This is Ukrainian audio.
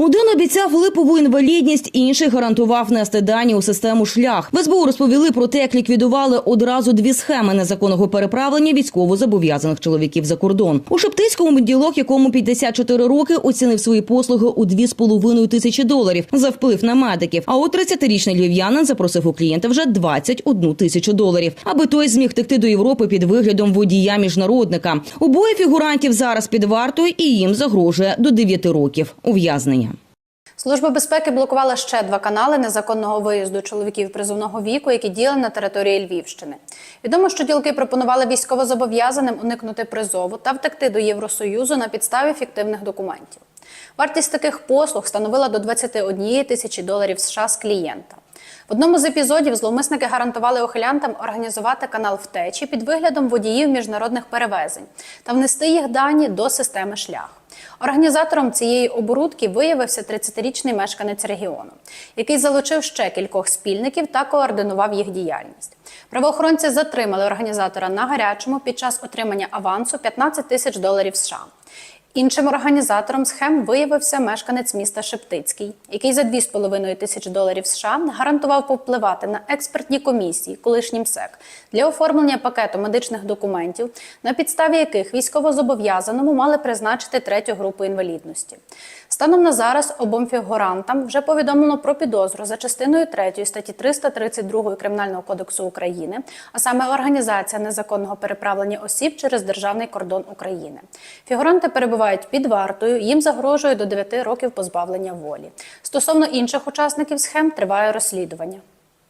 Один обіцяв липову інвалідність, інший гарантував нести дані у систему шлях. В СБУ розповіли про те, як ліквідували одразу дві схеми незаконного переправлення військовозобов'язаних чоловіків за кордон. У Шептицькому ділок, якому 54 роки, оцінив свої послуги у 2,5 тисячі доларів за вплив на медиків. А от 30-річний львів'янин запросив у клієнта вже 21 тисячу доларів, аби той зміг текти до Європи під виглядом водія міжнародника. Обоє фігурантів зараз під вартою і їм загрожує до 9 років ув'язнення. Служба безпеки блокувала ще два канали незаконного виїзду чоловіків призовного віку, які діяли на території Львівщини. Відомо, що ділки пропонували військовозобов'язаним уникнути призову та втекти до Євросоюзу на підставі фіктивних документів. Вартість таких послуг становила до 21 тисячі доларів США з клієнта. В одному з епізодів зловмисники гарантували ухилянтам організувати канал втечі під виглядом водіїв міжнародних перевезень та внести їх дані до системи шлях. Організатором цієї оборудки виявився 30-річний мешканець регіону, який залучив ще кількох спільників та координував їх діяльність. Правоохоронці затримали організатора на гарячому під час отримання авансу 15 тисяч доларів США. Іншим організатором схем виявився мешканець міста Шептицький, який за 2,5 тисячі доларів США гарантував повпливати на експертні комісії колишнім СЕК для оформлення пакету медичних документів, на підставі яких військовозобов'язаному мали призначити третю групу інвалідності. Станом на зараз обом фігурантам вже повідомлено про підозру за частиною 3 статті 332 Кримінального кодексу України, а саме організація незаконного переправлення осіб через державний кордон України. Фігуранти перебувають під вартою, їм загрожує до 9 років позбавлення волі. Стосовно інших учасників схем триває розслідування.